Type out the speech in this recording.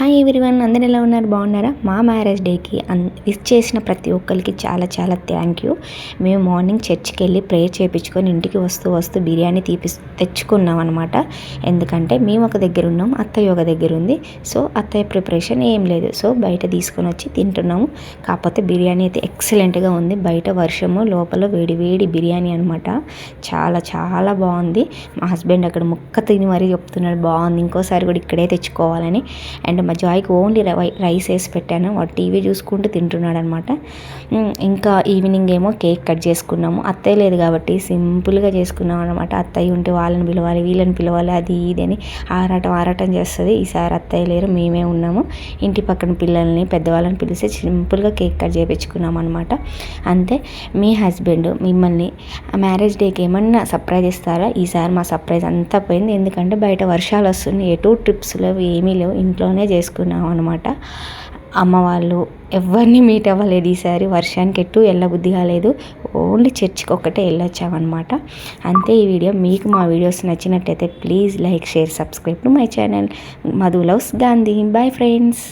Hi everyone అందరు ఎలా ఉన్నారు? బాగున్నారా? మా మ్యారేజ్ డేకి అన్ విష్ చేసిన ప్రతి ఒక్కరికి చాలా చాలా థ్యాంక్ యూ మేము మార్నింగ్ చర్చ్కి వెళ్ళి ప్రేయర్ చేయించుకొని ఇంటికి వస్తూ వస్తూ బిర్యానీ తీపి తెచ్చుకున్నాం అనమాట ఎందుకంటే మేము ఒక దగ్గర ఉన్నాం అత్తయ్య ఒక దగ్గర ఉంది. సో అత్తయ్య ప్రిపరేషన్ ఏం లేదు. సో బయట తీసుకొని వచ్చి తింటున్నాము. కాకపోతే బిర్యానీ అయితే ఎక్సలెంట్గా ఉంది. బయట వర్షము లోపల వేడి వేడి బిర్యానీ అనమాట చాలా చాలా బాగుంది. మా హస్బెండ్ అక్కడ ముక్క తిని మరీ చెప్తున్నాడు బాగుంది. ఇంకోసారి కూడా ఇక్కడే తెచ్చుకోవాలని. అండ్ మా జాయ్కి ఓన్లీ రైస్ వేసి పెట్టాను. వాడు టీవీ చూసుకుంటూ తింటున్నాడు అనమాట ఇంకా ఈవినింగ్ ఏమో కేక్ కట్ చేసుకున్నాము. అత్తయ్య లేదు కాబట్టి సింపుల్గా చేసుకున్నాం అనమాట. అత్తయ్య ఉంటే వాళ్ళని పిలవాలి వీళ్ళని పిలవాలి అది ఇది అని ఆరాటం ఆరాటం చేస్తుంది. ఈసారి అత్తయ్య లేరు మేమే ఉన్నాము. ఇంటి పక్కన పిల్లల్ని పెద్దవాళ్ళని పిలిచి సింపుల్గా కేక్ కట్ చేయించుకున్నాం అనమాట. అంతే. మీ హస్బెండ్ మిమ్మల్ని మ్యారేజ్ డేకి ఏమన్నా సర్ప్రైజ్ ఇస్తారా? ఈసారి మా సర్ప్రైజ్ అంతా పోయింది. ఎందుకంటే బయట వర్షాలు వస్తున్నాయి. ఎటు ట్రిప్స్ లేవు ఏమీ లేవు. ఇంట్లోనే చేసుకున్నాం అనమాట అమ్మ వాళ్ళు ఎవరిని మీట్ అవ్వలేదు ఈసారి. వర్షానికి ఎటు వెళ్ళబుద్ధి కాలేదు. ఓన్లీ చర్చ్కి ఒక్కటే వెళ్ళొచ్చామన్నమాట అంతే ఈ వీడియో. మీకు మా వీడియోస్ నచ్చినట్టయితే please like share subscribe to my channel Madhu loves Gandhi bye friends